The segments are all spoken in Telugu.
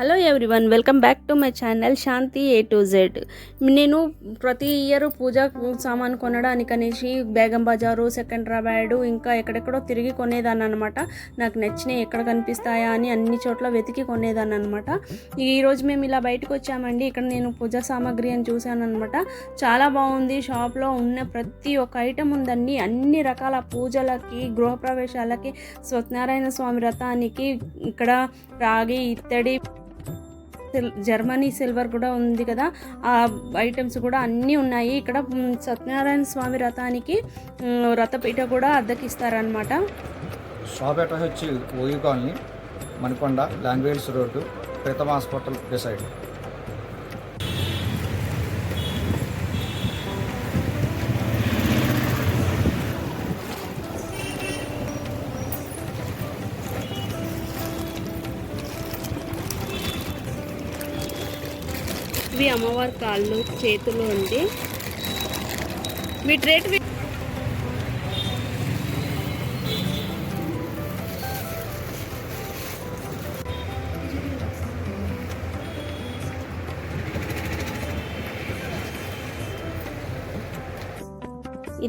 Hello everyone welcome back to my channel Shanti A to Z నేను ప్రతి ఇయర్ పూజా సామాన్ కొనడానికి అనేసి బేగం బజారు సెకండ్రాబాద్ ఇంకా ఎక్కడెక్కడో తిరిగి కొనేదాన్ని అనమాట నాకు నచ్చినవి ఎక్కడ కనిపిస్తాయా అని అన్ని చోట్ల వెతికి కొనేదాన్ని అనమాట ఈరోజు మేము ఇలా బయటకు వచ్చామండి. ఇక్కడ నేను పూజా సామాగ్రి అని చూశాను అనమాట చాలా బాగుంది. షాప్లో ఉన్న ప్రతి ఒక్క ఐటెం ఉందండి. అన్ని రకాల పూజలకి గృహప్రవేశాలకి సత్యనారాయణ స్వామి రథానికి ఇక్కడ రాగి ఇత్తడి జర్మనీ సిల్వర్ కూడా ఉంది కదా. ఆ ఐటమ్స్ కూడా అన్నీ ఉన్నాయి. ఇక్కడ సత్యనారాయణ స్వామి రథానికి రథపీఠ కూడా అద్దెకిస్తారనమాట షాప్ అడ్రస్ వచ్చి OU colony Manikonda language road ప్రీతమ హాస్పిటల్ డిసైడ్ అమ్మవారి కాళ్ళు చేతులు ఉంది వీటి రేట్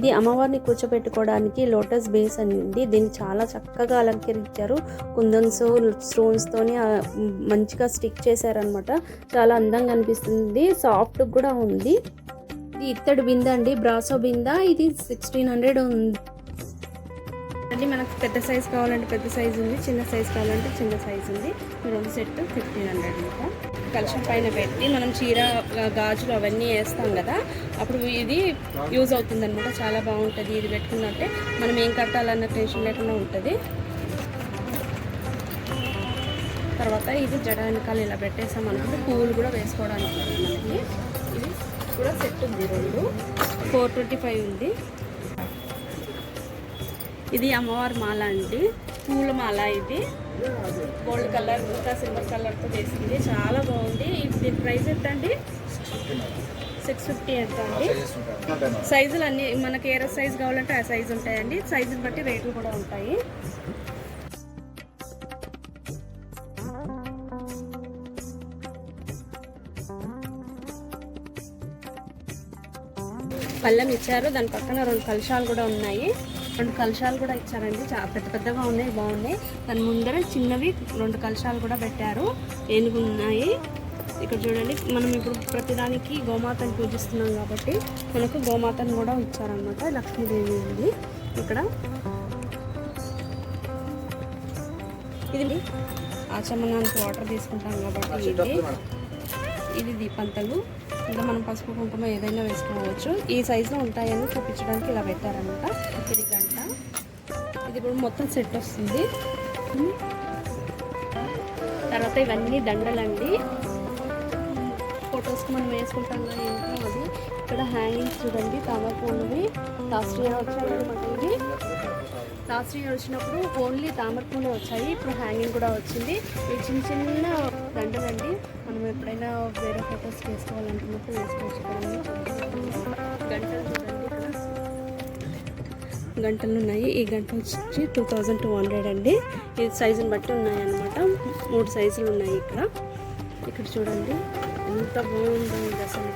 ఇది అమ్మవారిని కూర్చోబెట్టుకోవడానికి లోటస్ బేస్ అనేది దీన్ని చాలా చక్కగా అలంకరించారు. కుందన్స్ స్టోన్స్తోని మంచిగా స్టిక్ చేశారనమాట చాలా అందంగా అనిపిస్తుంది. సాఫ్ట్ కూడా ఉంది. ఇది ఇత్తడి బింద అండి. బ్రాసో బింద. ఇది సిక్స్టీన్ హండ్రెడ్ ఉంది. అండి మనకు పెద్ద సైజ్ కావాలంటే పెద్ద సైజ్ ఉంది. చిన్న సైజ్ కావాలంటే చిన్న సైజ్ ఉంది. రెండు సెట్ ఫిఫ్టీన్ హండ్రెడ్ ఇంకా. కలుషం పైన పెట్టి మనం చీర గాజులు అవన్నీ వేస్తాం కదా అప్పుడు ఇది యూజ్ అవుతుంది అనమాట చాలా బాగుంటుంది ఇది పెట్టుకున్నట్టే మనం ఏం కట్టాలన్న టెన్షన్ లేకుండా ఉంటుంది. తర్వాత ఇది జడ వెనకాల ఇలా పెట్టేసాం అనుకుంటే పువ్వులు కూడా వేసుకోవడానికి మనకి. ఇది కూడా సెట్ ఉంది రెండు. ఫోర్ ట్వంటీ ఫైవ్ ఉంది. ఇది అమ్మవారి మాల అండి. పూల మాల ఇది. గోల్డ్ కలర్ ఇంకా సిల్వర్ కలర్తో వేసింది. చాలా బాగుంది. ఇది దీని ప్రైస్ ఎంత అండి సిక్స్ ఫిఫ్టీ ఎంత అండి సైజులు అన్ని మనకి ఏ సైజ్ కావాలంటే ఆ సైజు ఉంటాయండి. సైజుని బట్టి రేట్లు కూడా ఉంటాయి. పళ్ళెం ఇచ్చారు. దాని పక్కన రెండు కలశాలు కూడా ఉన్నాయి. రెండు కలశాలు కూడా ఇచ్చారండి. చాలా పెద్ద పెద్దగా ఉన్నాయి బాగున్నాయి. దాని ముందర చిన్నవి రెండు కలశాలు కూడా పెట్టారు. ఏనుగు ఉన్నాయి. ఇక్కడ చూడండి మనం ఇప్పుడు ప్రతిదానికి గోమాతను పూజిస్తున్నాం కాబట్టి మనకు గోమాతను కూడా ఇచ్చారనమాట లక్ష్మీదేవి ఉంది ఇక్కడ. ఇది ఆచమనానికి వాటర్ తీసుకుంటాం కాబట్టి ఇది. ఇది దీపంతలు. ఇలా మనం పసుపు కుంకుమ ఏదైనా వేసుకోవచ్చు. ఈ సైజులో ఉంటాయని చూపించడానికి ఇలా పెట్టారనమాట. ఇది గంట. ఇది ఇప్పుడు మొత్తం సెట్ వస్తుంది. తర్వాత ఇవన్నీ దండలండి. ఫొటోస్కి మనం వేసుకుంటాం కదా ఇంట్లో అది ఇక్కడ హ్యాంగింగ్స్ చూడండి తామర పూలువి. లాస్ట్ ఇయర్ వచ్చాయన్నమాట లాస్ట్ ఇయర్ వచ్చినప్పుడు ఓన్లీ తామర పూలే వచ్చాయి. ఇప్పుడు హ్యాంగింగ్ కూడా వచ్చింది. ఇవి చిన్న చిన్న దండలండి. మనం ఎప్పుడైనా వేరే ఫొటోస్ వేసుకోవాలనుకున్నప్పుడు వేసుకోవచ్చు గంటలు గంటలు ఉన్నాయి. ఈ గంట వచ్చి టూ థౌజండ్ టూ హండ్రెడ్ అండి. ఈ సైజుని బట్టి ఉన్నాయి అన్నమాట మూడు సైజులు ఉన్నాయి ఇక్కడ. ఇక్కడ చూడండి. ఎంత బాగుందో అసలు.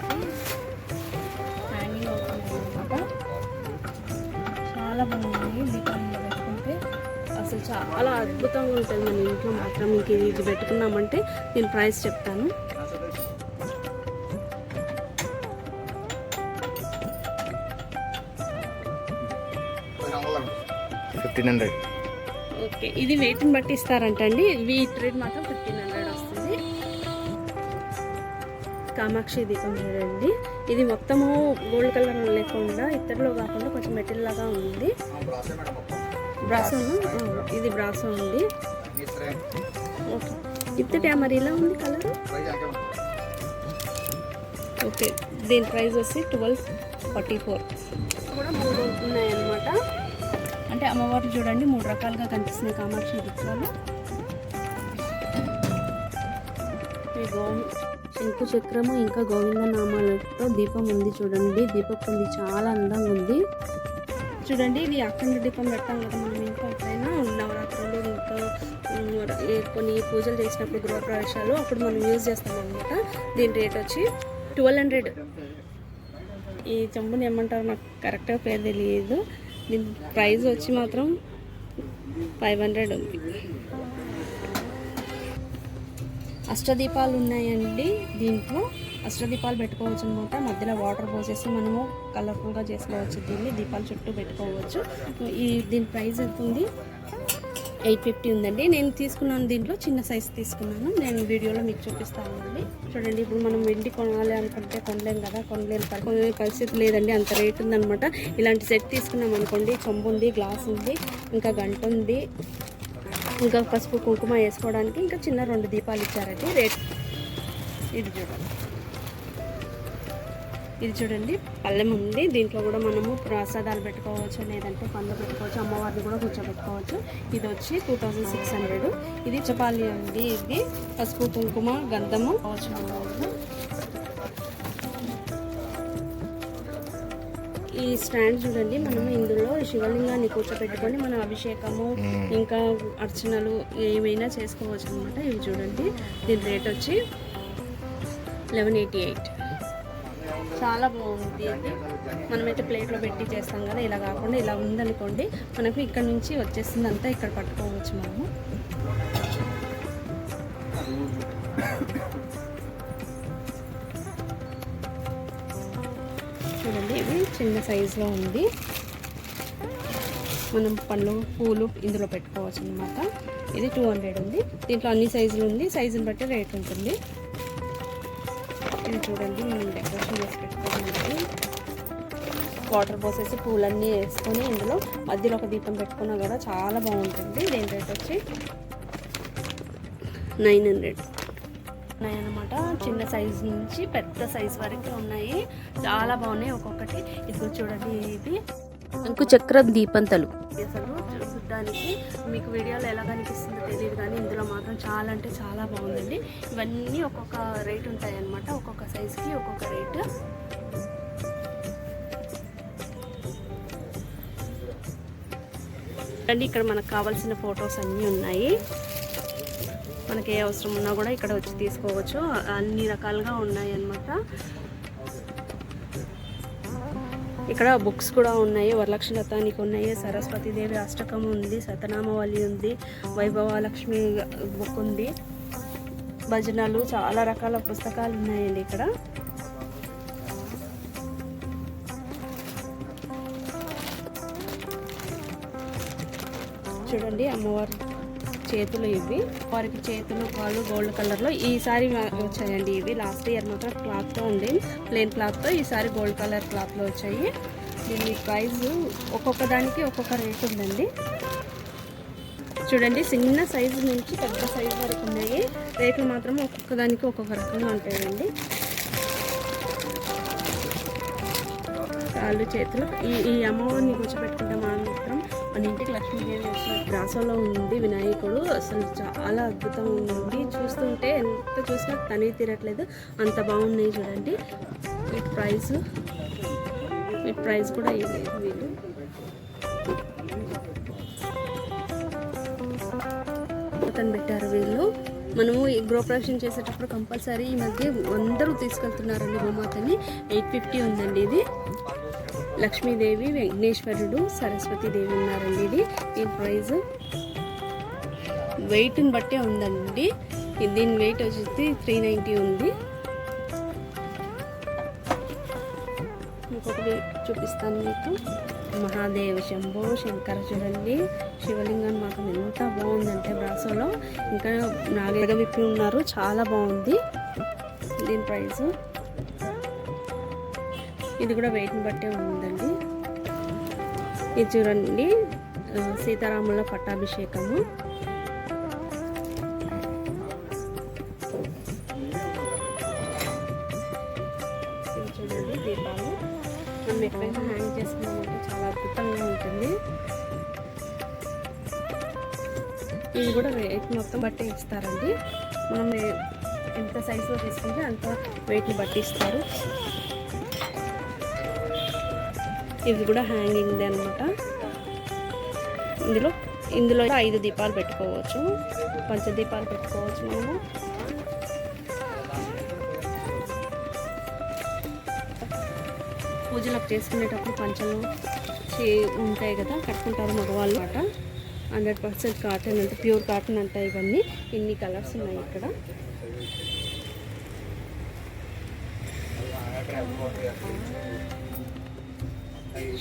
చాలా అద్భుతంగా ఉంటుంది మన ఇంట్లో మాత్రం ఇంక ఇది పెట్టుకున్నామంటే నేను ప్రైస్ చెప్తాను. Fifteen hundred. ఓకే ఇది వెయిట్ని బట్టి ఇస్తారంట అండి వీటి రేట్ మాత్రం ఫిఫ్టీన్ హండ్రెడ్ వస్తుంది. కామాక్షి దీపం చూడండి. ఇది మొత్తము గోల్డ్ కలర్ లేకుండా ఇత్తడిలో కాకుండా కొంచెం మెటీరియల్ లాగా ఉంది. బ్రాసో ఇది బ్రాసో ఉంది ఓకే ఇత్తడి మరి ఇలా ఉంది కలర్ ఓకే దీని ప్రైస్ వచ్చి ట్వెల్వ్ ఫార్టీ ఫోర్ కూడా మూడు ఉన్నాయన్నమాట. అంటే అమ్మవారు చూడండి మూడు రకాలుగా కనిపిస్తున్నాయి కామాక్షి ఈ గో శంకు చక్రము ఇంకా గోవింద నామాలతో దీపం ఉంది చూడండి. దీపం ఉంది చాలా అందంగా ఉంది. చూడండి ఇది అఖండ దీపం పెడతాం కదా మనం ఇంట్లో ఎప్పుడైనా నవరాత్రులు ఇంకా కొన్ని పూజలు చేసినప్పుడు గృహప్రవేశాలు అప్పుడు మనం యూజ్ చేస్తాం అనమాట దీని రేట్ వచ్చి ట్వెల్వ్ హండ్రెడ్ ఈ చెంబుని ఏమంటారు నాకు కరెక్ట్గా పేరు తెలియదు. దీని ప్రైస్ వచ్చి మాత్రం ఫైవ్ హండ్రెడ్ ఉంది. అష్టదీపాలు ఉన్నాయండి దీంట్లో. అష్టదీపాలు పెట్టుకోవచ్చు అనమాట. మధ్యలో వాటర్ పోసేసి మనము కలర్ఫుల్గా చేసుకోవచ్చు దీన్ని. దీపాలు చుట్టూ పెట్టుకోవచ్చు. ఈ దీని ప్రైస్ ఎంత ఉంది? ఎయిట్ ఫిఫ్టీ ఉందండి. నేను తీసుకున్నాను దీంట్లో చిన్న సైజ్ తీసుకున్నాను. నేను వీడియోలో మీకు చూపిస్తానండి చూడండి ఇప్పుడు మనం వెండి కొనాలి అనుకుంటే కొనలేం కదా కొనలేని పరి- పరిస్థితి లేదండి. అంత రేట్ ఉందనమాట ఇలాంటి సెట్ తీసుకున్నాం అనుకోండి చెంబు ఉంది గ్లాస్ ఉంది ఇంకా గంట ఉంది. ఇంకా పసుపు కుంకుమ వేసుకోవడానికి ఇంకా చిన్న రెండు దీపాలు ఇచ్చారండి. రేట్ ఇది చూడండి. ఇది చూడండి పళ్ళెం ఉంది. దీంట్లో కూడా మనము ప్రసాదాలు పెట్టుకోవచ్చు లేదంటే పండ్లు పెట్టుకోవచ్చు అమ్మవారిని కూడా కూర్చోబెట్టుకోవచ్చు. ఇది వచ్చి టూ థౌజండ్ సిక్స్ హండ్రెడ్ ఇది చపాలి ఉంది ఇది. పసుపు కుంకుమ గంధము. ఈ స్టాండ్ చూడండి మనము ఇందులో శివలింగాన్ని కూర్చోబెట్టుకొని మనం అభిషేకము ఇంకా అర్చనలు ఏమైనా చేసుకోవచ్చు అనమాట ఇవి చూడండి దీని రేట్ వచ్చి లెవెన్ ఎయిటీ ఎయిట్ చాలా బాగుంది. అది మనమైతే ప్లేట్లో పెట్టి చేస్తాం కదా ఇలా కాకుండా ఇలా ఉందనుకోండి మనకు ఇక్కడ నుంచి వచ్చేసింది అంతా ఇక్కడ పట్టుకోవచ్చు మనము. చూడండి ఇది చిన్న సైజులో ఉంది. మనం పళ్ళు పూలు ఇందులో పెట్టుకోవచ్చు అనమాట ఇది టూ హండ్రెడ్ ఉంది. దీంట్లో అన్ని సైజులు ఉంది. సైజుని బట్టి రేట్ ఉంటుంది. చూడండి నేను డెకరేషన్ చేసి పెట్టుకోవడానికి వాటర్ పోసేసి పూలన్నీ వేసుకొని ఇందులో మధ్యలో ఒక దీపం పెట్టుకున్నా కూడా చాలా బాగుంటుంది. దీని రేట్ వచ్చి? Nine hundred. ఉన్నాయి అనమాట చిన్న సైజ్ నుంచి పెద్ద సైజ్ వరకు ఉన్నాయి. చాలా బాగున్నాయి ఒక్కొక్కటి. ఇదిగో చూడండి ఇది. అంకుచక్రం దీపంతలు. అసలు చూడడానికి మీకు వీడియోలో ఎలా కనిపిస్తుందో తెలియదు కానీ ఇందులో మాత్రం చాలా అంటే చాలా బాగుందండి. ఇవన్నీ ఒక్కొక్క రేట్ ఉంటాయి అనమాట ఒక్కొక్క సైజ్కి ఒక్కొక్క రేటు. అండి ఇక్కడ మనకు కావాల్సిన ఫొటోస్ అన్నీ ఉన్నాయి. మనకి ఏ అవసరం ఉన్నా కూడా ఇక్కడ వచ్చి తీసుకోవచ్చు. అన్ని రకాలుగా ఉన్నాయి అన్నమాట ఇక్కడ బుక్స్ కూడా ఉన్నాయి. వరలక్ష్మి లతానికి ఉన్నాయి. సరస్వతి దేవి అష్టకం ఉంది. సతనామవళి ఉంది. వైభవలక్ష్మి బుక్ ఉంది. భజనలు చాలా రకాల పుస్తకాలు ఉన్నాయండి ఇక్కడ. చూడండి అమ్మవారు. చేతులు ఇవి. వారికి చేతులు కాళ్ళు గోల్డ్ కలర్లో ఈసారి వచ్చాయండి ఇవి. లాస్ట్ ఇయర్ మాత్రం క్లాత్తో ఉండి ప్లెయిన్ క్లాత్తో ఈసారి గోల్డ్ కలర్ క్లాత్లో వచ్చాయి. దీని ప్రైస్ ఒక్కొక్క దానికి ఒక్కొక్క రేట్ ఉందండి. చూడండి చిన్న సైజు నుంచి పెద్ద సైజు వరకు ఉన్నాయి. రేట్లు మాత్రం ఒక్కొక్క దానికి ఒక్కొక్క రకంగా ఉంటాయండి. కాళ్ళు చేతులు. ఈ ఈ అమ్మవారిని కూర్చోబెట్టుకుంటే మనం మన ఇంటికి లక్ష్మీదేవి వచ్చిన ఉంది వినాయకుడు. అసలు చాలా అద్భుతంగా ఉంది. చూస్తుంటే ఎంత చూసినా తనే తీరట్లేదు. అంత బాగున్నాయి చూడండి. వీటి ప్రైస్ వీటి ప్రైస్ కూడా ఇవ్వలేదు వీళ్ళు. అతను పెట్టారు వీళ్ళు. మనము ఈ గృహప్రవేశం చేసేటప్పుడు కంపల్సరీ ఈ మధ్య అందరూ తీసుకెళ్తున్నారండి గోమాతని. ఎయిట్ ఫిఫ్టీ ఉందండి ఇది. లక్ష్మీదేవి విఘ్నేశ్వరుడు సరస్వతీదేవి ఉన్నారండి ఇది. ఈ ప్రైజ్ వెయిట్ని బట్టే ఉందండి. దీని వెయిట్ వచ్చేసి త్రీ నైంటీ ఉంది. ఇంకొకటి చూపిస్తాను మీకు. మహాదేవ శంభో శంకర చూడండి. శివలింగం మాకు ఎంత బాగుందంటే బ్రాసోలో ఇంకా నాగలిగ విప్పి ఉన్నారు చాలా బాగుంది. దీని ప్రైస్ ఇది కూడా వెయిట్ని బట్టే ఉందండి. ఇది చూడండి సీతారాముల పట్టాభిషేకము. చూడండి దీపాలు. మనం ఎక్కడైనా హ్యాంగ్ చేసుకున్నామంటే చాలా అద్భుతంగా ఉంటుంది. ఇది కూడా వెయిట్ మొత్తం బట్టి ఇస్తారండి. మనం ఎంత సైజులో తీసుకుంటే అంత వెయిట్ని బట్టి ఇస్తారు. ఇది కూడా హ్యాంగింగ్ అనమాట ఇందులో ఇందులో ఐదు దీపాలు పెట్టుకోవచ్చు. పంచదీపాలు పెట్టుకోవచ్చు మనము. పూజలు చేసుకునేటప్పుడు పంచలు చే- ఉంటాయి కదా కట్టుకుంటారు మగవాళ్ళు. అట హండ్రెడ్ పర్సెంట్ కాటన్ అంటే ప్యూర్ కాటన్ అంట ఇవన్నీ. ఇన్ని కలర్స్ ఉన్నాయి ఇక్కడ.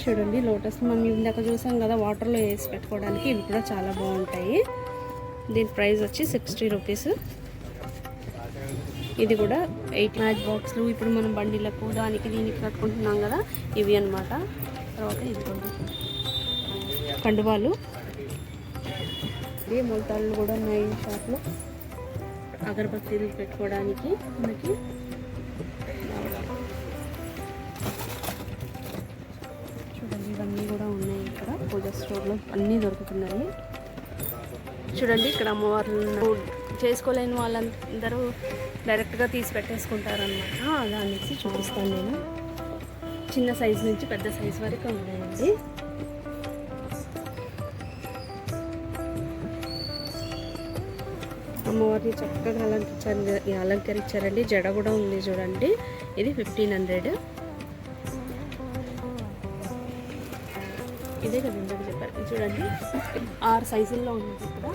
చూడండి లోటస్ మనం ఇందాక చూసాం కదా వాటర్లో వేసి పెట్టుకోవడానికి ఇవి కూడా చాలా బాగుంటాయి. దీని ప్రైస్ వచ్చి సిక్స్టీ రూపీస్. ఇది కూడా ఎయిట్ మ్యాచ్ బాక్స్లు. ఇప్పుడు మనం బండిలకు దానికి దీనికి కట్టుకుంటున్నాం కదా ఇవి అన్నమాట. తర్వాత ఇది కూడా. కండువాలు. ఇది మొలతాళ్ళు కూడా ఉన్నాయి షాప్లో. అగరబత్తీలు పెట్టుకోవడానికి మనకి. అన్నీ దొరుకుతున్నాయి. చూడండి ఇక్కడ అమ్మవార్లు చేసుకోలేని వాళ్ళందరూ డైరెక్ట్గా తీసి పెట్టేసుకుంటారనమాట అలా అనేసి చూపిస్తాను నేను. చిన్న సైజు నుంచి పెద్ద సైజు వరకు ఉన్నాయండి. అమ్మవారిని చక్కగా అలంకరించారు అలంకరించారండి. జడ కూడా ఉంది చూడండి. ఇది ఫిఫ్టీన్ హండ్రెడ్ ఇదే కదండి. చూడండి. ఆరు సైజుల్లో ఉంది ఇక్కడ.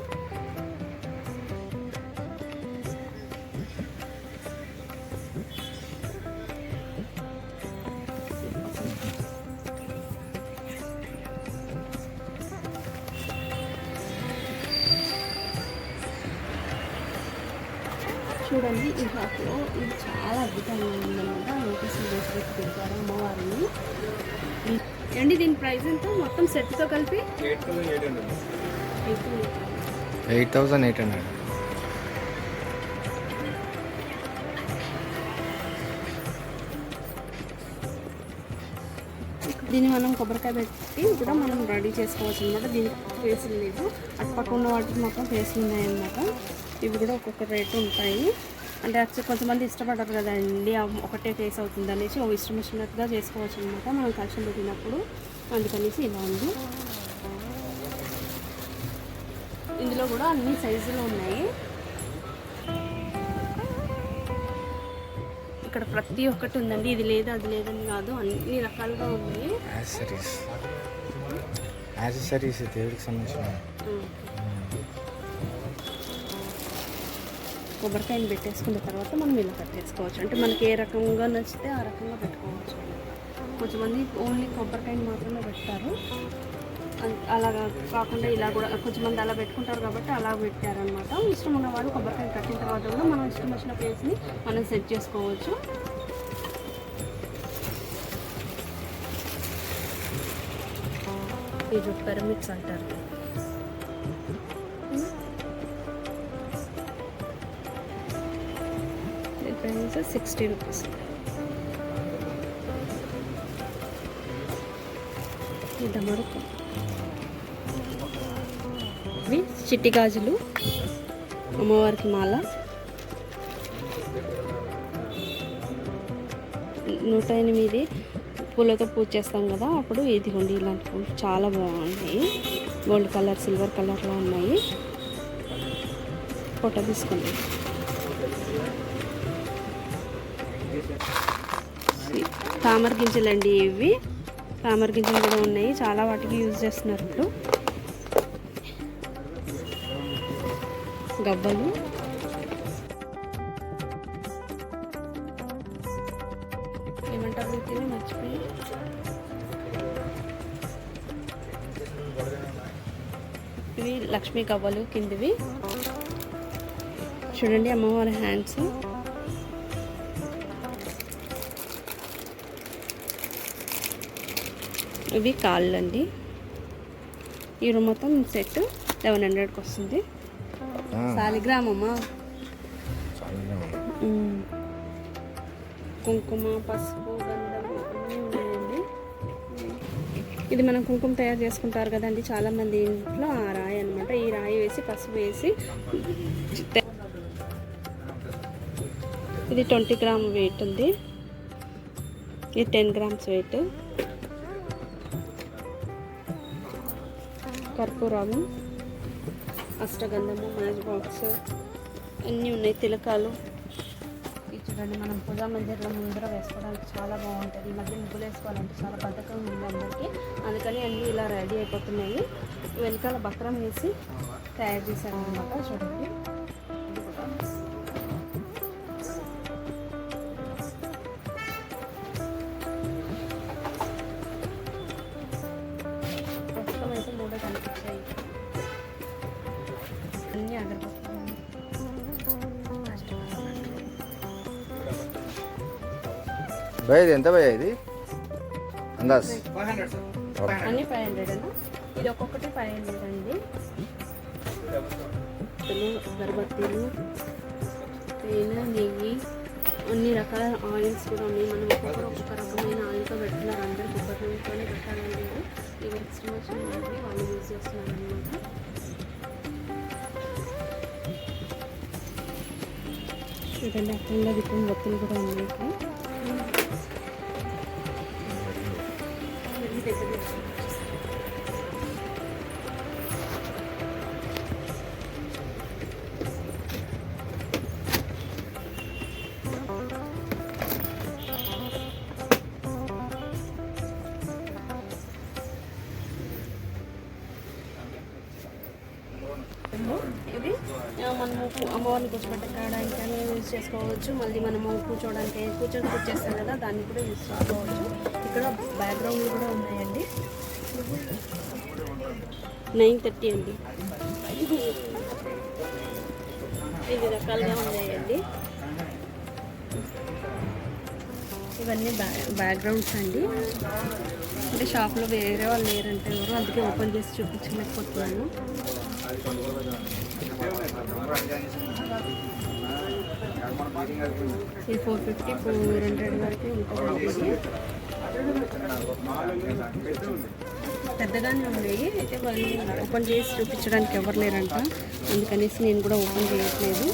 చూడండి ఈ హాఫ్లో ఇది చాలా అద్భుతంగా ఉందన్నమాట. నోటీస్ చేసి పెడతారు అమ్మవారిని. ఏంటి దీని ప్రైస్ ఎంత? మొత్తం సెట్తో కలిపి? Eight thousand eight hundred. దీన్ని మనం కొబ్బరికాయ పెట్టి కూడా మనం రెడీ చేసుకోవచ్చు అనమాట దీనికి ఫేసులు లేవు అటు పక్క ఉన్న వాటికి మొత్తం ఫేసులు ఉన్నాయన్నమాట. ఇవి కూడా ఒక్కొక్క రేటు ఉంటాయి. అంటే యాక్చువల్ కొంతమంది ఇష్టపడరు కదండి. ఒకటే ఫేస్ అవుతుంది అనేసి ఇష్టం వచ్చినట్టుగా చేసుకోవచ్చు అనమాట మనం కలశం పెట్టినప్పుడు అందుకనేసి ఇలా ఉంది. ఇందులో కూడా అన్ని సైజులు ఉన్నాయి. ఇక్కడ ప్రతి ఒక్కటి ఉందండి. ఇది లేదు అది లేదని కాదు. అన్ని రకాలుగా ఉన్నాయి. యాక్సెసరీస్ యాక్సెసరీస్ దేవుడికి సంబంధించిన కొబ్బరికాయలు కొబ్బరికాయని పెట్టేసుకున్న తర్వాత మనం ఇలా కట్టేసుకోవచ్చు. అంటే మనకి ఏ రకంగా నచ్చితే ఆ రకంగా పెట్టుకోవచ్చు. కొంతమంది ఓన్లీ కొబ్బరికాయని మాత్రమే పెడతారు. అలాగా అలా కాకుండా ఇలా కూడా కొంతమంది అలా పెట్టుకుంటారు కాబట్టి అలా పెట్టారనమాట ఇష్టం ఉన్న వాళ్ళు కొబ్బరికాయ కట్టిన తర్వాత కూడా మనం ఇష్టం వచ్చిన ప్లేస్ని మనం సెట్ చేసుకోవచ్చు. ఇది పిరమిడ్స్ అంటారు. వచ్చేసి సిక్స్టీ రూపీస్ ఇది ఇవి చిట్టి గాజులు అమ్మవారికి మాల. నూట ఎనిమిది పూలతో పూజ చేస్తాం కదా అప్పుడు ఇదిగోండి ఇలాంటి పూలు చాలా బాగున్నాయి. గోల్డ్ కలర్ సిల్వర్ కలర్లో ఉన్నాయి. ఫోటో తీసుకోండి. తామర గింజలండి ఇవి. తామర గింజలు కూడా ఉన్నాయి. చాలా వాటికి యూజ్ చేస్తున్నారు ఇప్పుడు. గబ్బలు ఏమంటారు వీటిని మర్చిపోయి. ఇవి లక్ష్మీ గవ్వలు కిందివి. చూడండి అమ్మవారి హ్యాండ్స్. ఇవి కాళ్ళు అండి ఈ రూమ్ మొత్తం సెట్ లెవెన్ హండ్రెడ్కి వస్తుంది. సాలిగ్రామమ్మ మ్మ్. కుంకుమ పసుపు ఇది మనం కుంకుమ తయారు చేసుకుంటారు కదండి చాలామంది ఇంట్లో ఆ రాయి అనమాట ఈ రాయి వేసి పసుపు వేసి ఇది ట్వంటీ గ్రామ్ వెయిట్ ఉంది. ఇది టెన్ గ్రామ్స్ వెయిట్. కర్పూరాలు అష్టగంధము మ్యాచ్ బాక్స్ అన్నీ ఉన్నాయి తిలకాలు. ఇది చూడండి మనం పూజా మందిరంలో ముందర వేసుకోవడానికి చాలా బాగుంటుంది. ఈ మధ్య ముగ్గులు వేసుకోవాలంటే చాలా బద్ధకం ఉంది అందరికీ. అందుకని అన్నీ ఇలా రెడీ అయిపోతున్నాయి. వెనకాల బక్రం వేసి తయారు చేశారు అనమాట చూడండి. భయ ఇది ఎంత భయ ఇది? అందాజ్. అన్ని ఫైవ్ హండ్రెడ్ అన్న? ఇది ఒక్కొక్కటి ఫైవ్ హండ్రెడ్ అండి. అగరబత్తీలు తేనె నెయ్యి అన్ని రకాల ఆయిల్స్ కూడా ఉన్నాయి. మనం ఒక్కొక్కరు ఒక్కొక్క రకమైన ఆయిల్తో పెడుతున్నారు అందరూ కొబ్బరి నూనెతోనే పెట్టాలని ఇవి ఎక్స్ట్రా వచ్చిన వాళ్ళు యూజ్ చేస్తున్నారు అనమాట ఇదండి అక్కడ దిక్కున ఒత్తులు కూడా ఉన్నాయి. మనము అమ్మవారిని కూర్చోబెట్టడానికి కానీ యూజ్ చేసుకోవచ్చు. మళ్ళీ మనము కూర్చోవడానికి కూర్చొని కూర్చేస్తాం కదా దాన్ని కూడా యూజ్ చేసుకోవచ్చు. ఇక్కడ బ్యాక్గ్రౌండ్ కూడా ఉన్నాయండి. నైన్ థర్టీ అండి. ఇది రకాలుగా ఉన్నాయండి. ఇవన్నీ బ్యా బ్యాక్గ్రౌండ్స్ అండి. అంటే షాప్లో వేరే వాళ్ళు లేరంటే ఎవరు అందుకే ఓపెన్ చేసి చూపించలేకపోతున్నాను. ఈ ఫోర్ ఫిఫ్టీ ఫోర్ హండ్రెడ్ వరకు ఉంటుంది. పెద్దగానే ఉన్నాయి. అయితే వాళ్ళు ఓపెన్ చేసి చూపించడానికి ఎవరు లేరంట. అందుకనేసి నేను కూడా ఓపెన్ చేయట్లేదు.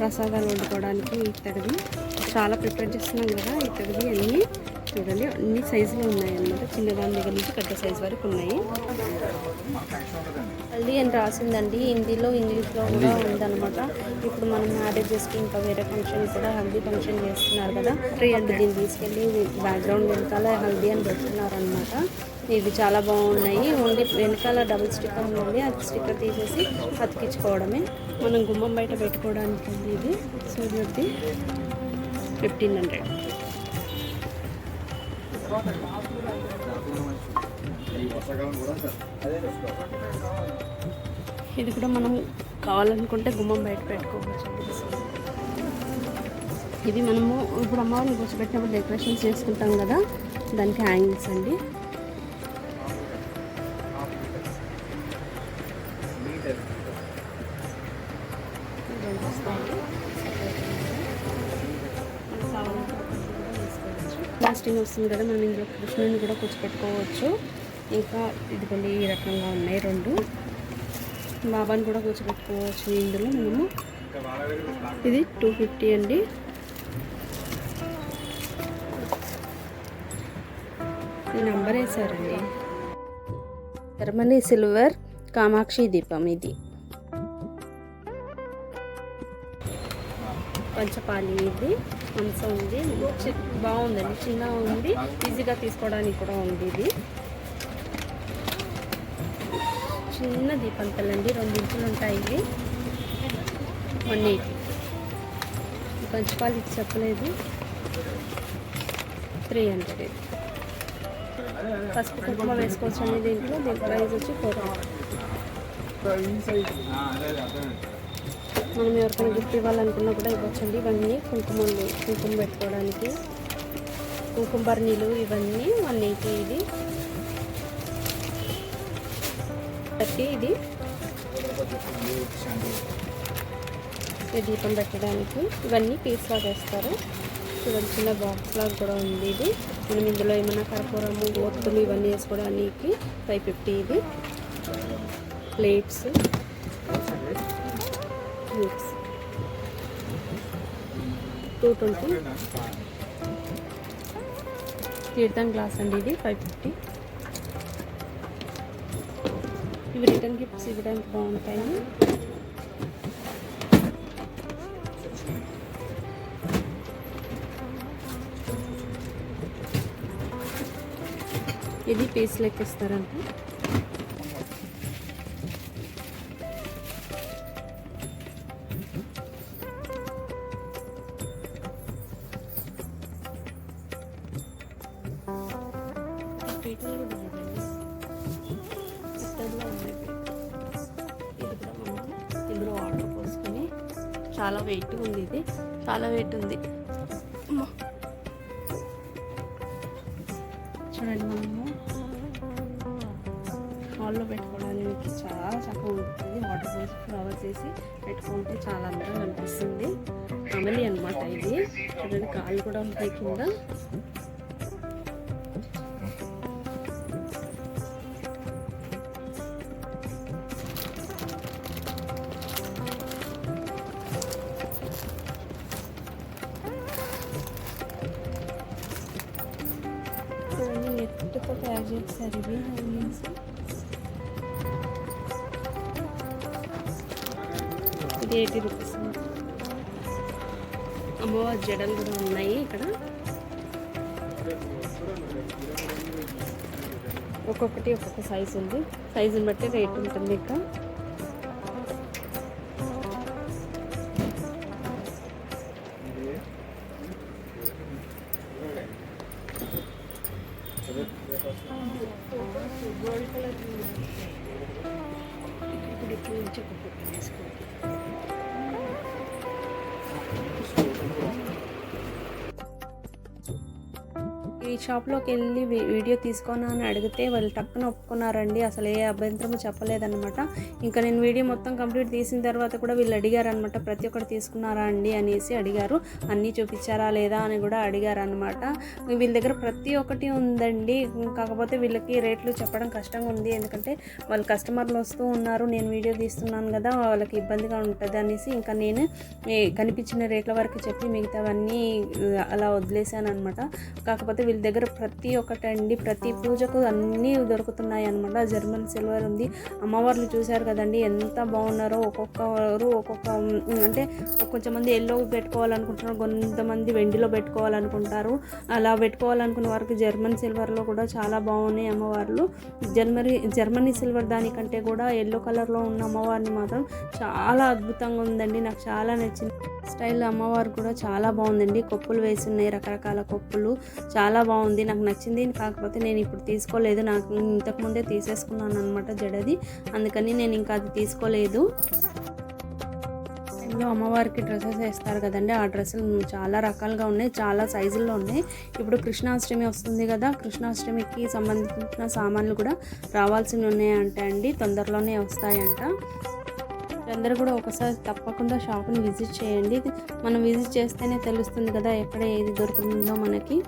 ప్రసాదాలు వండుకోవడానికి ఇత్తడివి చాలా ప్రిపేర్ చేస్తున్నాం కదా ఇత్తడివి అన్నీ. చూడండి. అన్ని సైజులు ఉన్నాయి అన్నమాట చిన్నదాని దగ్గర నుంచి పెద్ద సైజు వరకు ఉన్నాయి. హల్దీ అని రాసిందండి. హిందీలో ఇంగ్లీష్లో కూడా ఉందన్నమాట. ఇప్పుడు మనం మ్యారేజెస్కి ఇంకా వేరే ఫంక్షన్ కూడా హల్దీ ఫంక్షన్ చేస్తున్నారు కదా. అండ్ దీన్ని తీసుకెళ్ళి బ్యాక్గ్రౌండ్ వెనకాల హల్దీ అని పెడుతున్నారు అనమాట ఇవి చాలా బాగున్నాయి. ఓన్లీ వెనకాల డబుల్ స్టిక్కర్ ఉంది ఆ స్టిక్కర్ తీసేసి అతికించుకోవడమే. మనం గుమ్మం బయట పెట్టుకోవడానికి ఇది. సూర్యుడిది ఫిఫ్టీన్ హండ్రెడ్ ఇది కూడా మనం కావాలనుకుంటే గుమ్మం బయట పెట్టుకోవచ్చు. ఇది మనము ఇప్పుడు అమ్మవారిని కూర్చోబెట్టినప్పుడు డెకరేషన్స్ చేసుకుంటాం కదా దానికి హ్యాంగింగ్స్ అండి. కాస్టింగ్ వస్తుంది కదా మనం ఇందులో కృష్ణుని కూడా కూర్చోపెట్టుకోవచ్చు. ఇంకా ఇదిగోండి ఈ రకంగా ఉన్నాయి రెండు. బాబాని కూడా కూర్చోబెట్టుకోవచ్చు ఇందులో మనము. ఇది టూ ఫిఫ్టీ అండి. ఈ నంబర్ వేసారండి జర్మనీ సిల్వర్ కామాక్షి దీపం ఇది. పంచపాలి ఇది. మంచం ఉంది. చి- బాగుందండి. చిన్న ఉంది. ఈజీగా తీసుకోవడానికి కూడా ఉంది ఇది. చిన్న దీపంతలండి. రెండు ఇంచులు ఉంటాయి ఇవి. One eighty. పంచపాలి ఇది చెప్పలేదు. Three hundred. ఇది పసుపు కుంకుమ వేసుకోవచ్చు అండి దీంట్లో. దీని ప్రైస్ వచ్చి ఫోర్ మనం ఎవరికైనా గిఫ్ట్ ఇవ్వాలనుకున్నా కూడా ఇవ్వచ్చండి. ఇవన్నీ కుంకుమలు కుంకుమ పెట్టుకోవడానికి కుంకుమ బర్నీలు ఇవన్నీ వన్ ఎయిటీ ఇది. థర్టీ ఇది దీపం పెట్టడానికి. ఇవన్నీ పీస్ లాగా వేస్తారు చూడండి చిన్న బాక్స్ లాగా కూడా ఉంది ఇది. మనం ఇందులో ఏమైనా కర్పూరము ఒత్తులు ఇవన్నీ వేసుకోవడానికి ఫైవ్ ఫిఫ్టీ ఇది. ప్లేట్స్ ప్లేట్స్ టూ ట్వంటీ తీర్థం గ్లాస్ అండి ఇది ఫైవ్ ఫిఫ్టీ ఇవి రిటర్న్ గిఫ్ట్స్ ఇవ్వడానికి బాగుంటాయి ఇది పీస్ లెక్క ఇస్తారంటే చాలా వెయిట్ ఉంది ఇది. చాలా వెయిట్ ఉంది. చూడండి మనము హాల్లో పెట్టుకోవడానికి చాలా చక్కగా ఉంటుంది. వాటర్ పోసి ఫ్లవర్స్ వేసి పెట్టుకుంటే చాలా అందంగా అనిపిస్తుంది. అమలి అనమాట ఇది. చూడండి కాళ్ళు కూడా ఉంటాయి కింద. ఎయిటీ రూపీస్ అమ్మవారి జడలు కూడా ఉన్నాయి ఇక్కడ. ఒక్కొక్కటి ఒక్కొక్క సైజు ఉంది. సైజుని బట్టి రేట్ ఉంటుంది ఇక్కడ. షాప్లోకి వెళ్ళి వీడియో తీసుకోనా అని అడిగితే వాళ్ళు టక్కున ఒప్పుకున్నారండి. అసలు ఏ అభ్యంతరము చెప్పలేదన్నమాట. ఇంకా నేను వీడియో మొత్తం కంప్లీట్ తీసిన తర్వాత కూడా వీళ్ళు అడిగారు అనమాట ప్రతి ఒక్కటి తీసుకున్నారా అండి? అనేసి అడిగారు. అన్నీ చూపించారా లేదా? అని కూడా అడిగారు అనమాట వీళ్ళ దగ్గర ప్రతి ఒక్కటి ఉందండి. కాకపోతే వీళ్ళకి రేట్లు చెప్పడం కష్టంగా ఉంది. ఎందుకంటే వాళ్ళు కస్టమర్లు వస్తూ ఉన్నారు. నేను వీడియో తీస్తున్నాను కదా వాళ్ళకి ఇబ్బందిగా ఉంటుంది అనేసి ఇంకా నేను కనిపించిన రేట్ల వరకు చెప్పి మిగతావన్నీ అలా వదిలేసాను అనమాట కాకపోతే వీళ్ళ దగ్గర ప్రతి ఒక్కటి అండి ప్రతి పూజకు అన్నీ దొరుకుతున్నాయి అనమాట జర్మన్ సిల్వర్ ఉంది. అమ్మవార్లు చూశారు కదండి. ఎంత బాగున్నారో ఒక్కొక్కరు ఒక్కొక్క అంటే కొంచెం మంది ఎల్లో పెట్టుకోవాలనుకుంటున్నారు. కొంతమంది వెండిలో పెట్టుకోవాలనుకుంటారు. అలా పెట్టుకోవాలనుకున్న వారికి జర్మన్ సిల్వర్లో కూడా చాలా బాగున్నాయి అమ్మవార్లు. జర్మనీ జర్మనీ సిల్వర్ దానికంటే కూడా ఎల్లో కలర్లో ఉన్న అమ్మవారిని మాత్రం చాలా అద్భుతంగా ఉందండి. నాకు చాలా నచ్చింది స్టైల్ అమ్మవారు కూడా చాలా బాగుందండి. కొప్పులు వేసి ఉన్నాయి రకరకాల కొప్పులు. చాలా బాగుంది. నాకు నచ్చింది. కాకపోతే నేను ఇప్పుడు తీసుకోలేదు. నాకు ఇంతకుముందే తీసేసుకున్నాను అనమాట జడది. అందుకని నేను ఇంకా అది తీసుకోలేదు. ఇందులో అమ్మవారికి డ్రెస్సెస్ వేస్తారు కదండి. ఆ డ్రెస్సులు చాలా రకాలుగా ఉన్నాయి. చాలా సైజుల్లో ఉన్నాయి. ఇప్పుడు కృష్ణాష్టమి వస్తుంది కదా. కృష్ణాష్టమికి సంబంధించిన సామాన్లు కూడా రావాల్సినవి ఉన్నాయంట అండి. తొందరలోనే వస్తాయంట. అందరూ కూడా ఒకసారి తప్పకుండా షాప్ని విజిట్ చేయండి. మనం విజిట్ చేస్తేనే తెలుస్తుంది కదా ఎక్కడ ఏది దొరుకుతుందో మనకి.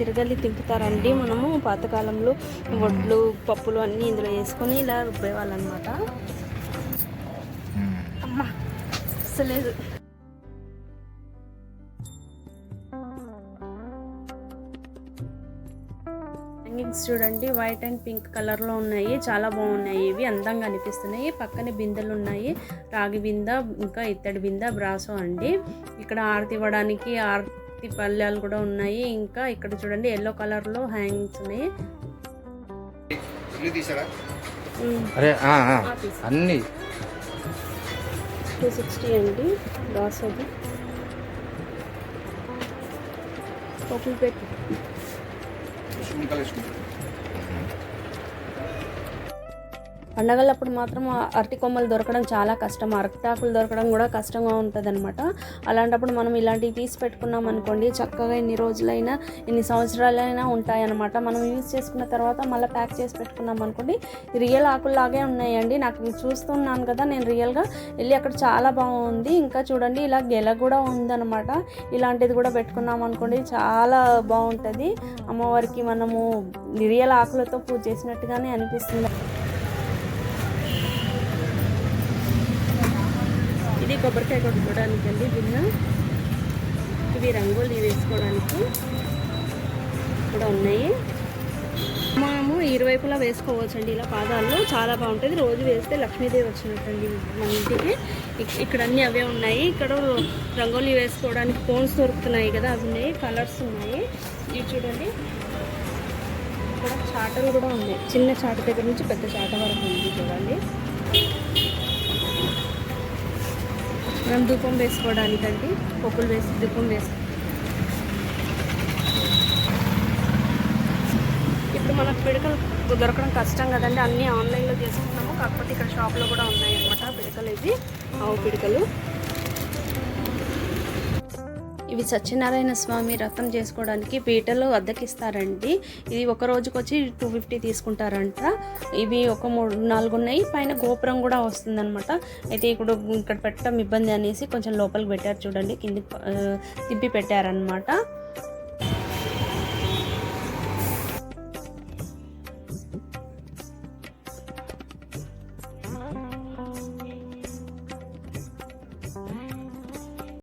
తిరగలి తింపుతారండి మనము పాతకాలంలో వడ్లు పప్పులు అన్నీ ఇందులో వేసుకొని ఇలా రుబ్బేవాళ్ళనమాట. అమ్మా అసలేదు హ్యాంగింగ్స్ చూడండి వైట్ అండ్ పింక్ కలర్లో ఉన్నాయి. చాలా బాగున్నాయి ఇవి అందంగా అనిపిస్తున్నాయి. పక్కనే బిందెలు ఉన్నాయి. రాగి బింద ఇంకా ఇత్తడి బింద బ్రాసో అండి. ఇక్కడ ఆరతి ఇవ్వడానికి ఆరతి పళ్ళాలు కూడా ఉన్నాయి. ఇంకా ఇక్కడ చూడండి ఎల్లో కలర్లో హ్యాంగింగ్స్ ఉన్నాయి. అరే ఆ, ఆ. అన్నీ. టూ సిక్స్టీ అండి బ్రాసోది పప్పులు పెట్టి పండగలప్పుడు మాత్రం అరటి కొమ్మలు దొరకడం చాలా కష్టం. అరటాకులు దొరకడం కూడా కష్టంగా ఉంటుంది అనమాట అలాంటప్పుడు మనం ఇలాంటివి తీసి పెట్టుకున్నాం అనుకోండి చక్కగా ఎన్ని రోజులైనా ఎన్ని సంవత్సరాలైనా ఉంటాయన్నమాట. మనం యూజ్ చేసుకున్న తర్వాత మళ్ళీ ప్యాక్ చేసి పెట్టుకున్నాం అనుకోండి రియల్ ఆకుల్లాగే ఉన్నాయండి. నాకు చూస్తున్నాను కదా నేను రియల్గా వెళ్ళి అక్కడ చాలా బాగుంది. ఇంకా చూడండి ఇలా గెల కూడా ఉందన్నమాట. ఇలాంటిది కూడా పెట్టుకున్నాం అనుకోండి చాలా బాగుంటుంది. అమ్మవారికి మనము రియల్ ఆకులతో పూజ చేసినట్టుగానే అనిపిస్తుంది. కొబ్బరికాయ కొట్టుకోవడానికి అండి భిన్న ఇవి రంగోలీ వేసుకోవడానికి కూడా ఉన్నాయి. మనము ఇరువైపులా వేసుకోవచ్చు అండి ఇలా పాదాలు చాలా బాగుంటుంది. రోజు వేస్తే లక్ష్మీదేవి వచ్చినట్టండి మన ఇంటికి. ఇక్కడ అన్నీ అవే ఉన్నాయి. ఇక్కడ రంగోలీ వేసుకోవడానికి కోన్స్ దొరుకుతున్నాయి కదా అవి ఉన్నాయి. కలర్స్ ఉన్నాయి. ఇవి చూడండి. ఇక్కడ చాటలు కూడా ఉన్నాయి. చిన్న చాట దగ్గర నుంచి పెద్ద చాట వరకు ఉంది చూడండి. మనం ధూపం వేసుకోవడానికండి పొక్కులు వేసి ధూపం వేసి. ఇప్పుడు మనకు పిడకలు దొరకడం కష్టం కదండి అన్నీ ఆన్లైన్లో చేసుకున్నాము. కాకపోతే ఇక్కడ షాప్లో కూడా ఉన్నాయి అన్నమాట పిడకలు ఇవి ఆవు పిడకలు. ఇవి సత్యనారాయణ స్వామి రథం చేసుకోవడానికి పీటలు అద్దెకిస్తారండి. ఇది ఒక రోజుకి వచ్చి టూ ఫిఫ్టీ తీసుకుంటారంట. ఇవి ఒక మూడు నాలుగు ఉన్నాయి పైన గోపురం కూడా వస్తుందన్నమాట. అయితే ఇప్పుడు ఇక్కడ పెట్టడం ఇబ్బంది అనేసి కొంచెం లోపలికి పెట్టారు చూడండి. కింది తిప్పి పెట్టారనమాట